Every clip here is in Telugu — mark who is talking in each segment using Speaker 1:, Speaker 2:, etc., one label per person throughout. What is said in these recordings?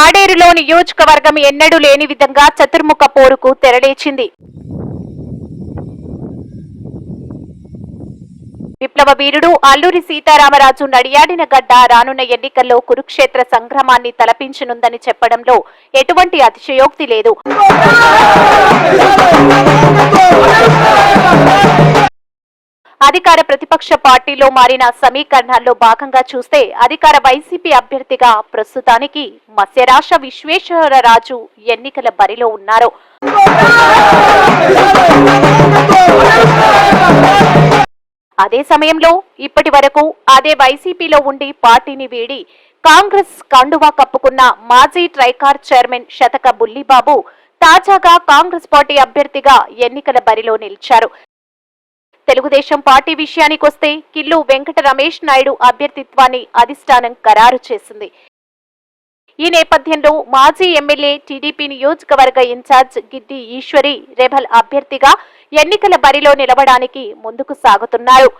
Speaker 1: పాడేరులో నియోజకవర్గం ఎన్నడూ లేని విధంగా చతుర్ముఖ పోరుకు తెరలేచింది. విప్లవ వీరుడు అల్లూరి సీతారామరాజు నడియాడిన గడ్డ రానున్న ఎన్నికల్లో కురుక్షేత్ర సంగ్రామాన్ని తలపించనుందని చెప్పడంలో ఎటువంటి అతిశయోక్తి లేదు. అధికార ప్రతిపక్ష పార్టీలో మారిన సమీకరణాల్లో భాగంగా చూస్తే అధికార వైసీపీ అభ్యర్థిగా ప్రస్తుతానికి మత్స్యరాశ విశ్వేశ్వరరాజు ఎన్నికల బరిలో ఉన్నారు. అదే సమయంలో ఇప్పటి వరకు అదే వైసీపీలో ఉండి పార్టీని వీడి కాంగ్రెస్ కండువా కప్పుకున్న మాజీ ట్రైకార్ చైర్మన్ శతక బుల్లిబాబు తాజాగా కాంగ్రెస్ పార్టీ అభ్యర్థిగా ఎన్నికల బరిలో నిలిచారు. తెలుగుదేశం పార్టీ విషయానికొస్తే కిల్లు వెంకట రమేష్ నాయుడు అభ్యర్థిత్వాన్ని అధిష్టానం ఖరారు చేసింది. ఈ నేపథ్యంలో మాజీ ఎమ్మెల్యే టీడీపీ నియోజకవర్గ ఇన్ఛార్జ్ గిడ్డి ఈశ్వరి రెబల్ అభ్యర్థిగా ఎన్నికల బరిలో నిలవడానికి ముందుకు సాగుతున్నారు.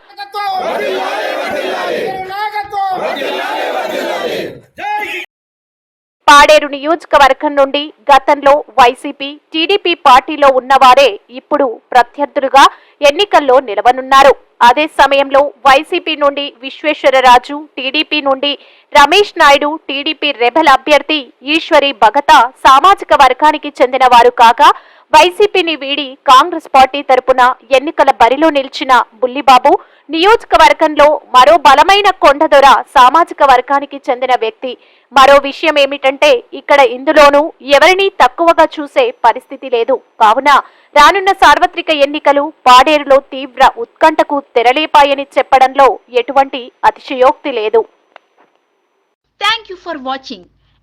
Speaker 1: పాడేరు నియోజకవర్గం నుండి గతంలో వైసీపీ టీడీపీ పార్టీలో ఉన్నవారే ఇప్పుడు ప్రత్యర్థులుగా ఎన్నికల్లో నిలవనున్నారు. అదే సమయంలో వైసీపీ నుండి విశ్వేశ్వరరాజు టీడీపీ నుండి రమేష్ నాయుడు టీడీపీ రెబల్ అభ్యర్థి ఈశ్వరి భగత సామాజిక వర్గానికి చెందిన వారు కాగా వైసీపీని వీడి కాంగ్రెస్ పార్టీ తరపున ఎన్నికల బరిలో నిలిచిన బుల్లిబాబు నియోజకవర్గంలో మరో బలమైన కొండదొర సామాజిక వర్గానికి చెందిన వ్యక్తి. మరో విషయం ఏమిటంటే ఇక్కడ ఇందులోనూ ఎవరిని తక్కువగా చూసే పరిస్థితి లేదు. కావున రానున్న సార్వత్రిక ఎన్నికలు పాడేరులో తీవ్ర ఉత్కంఠకు తెరలేపాయని చెప్పడంలో ఎటువంటి అతిశయోక్తి లేదు.
Speaker 2: Thank you for watching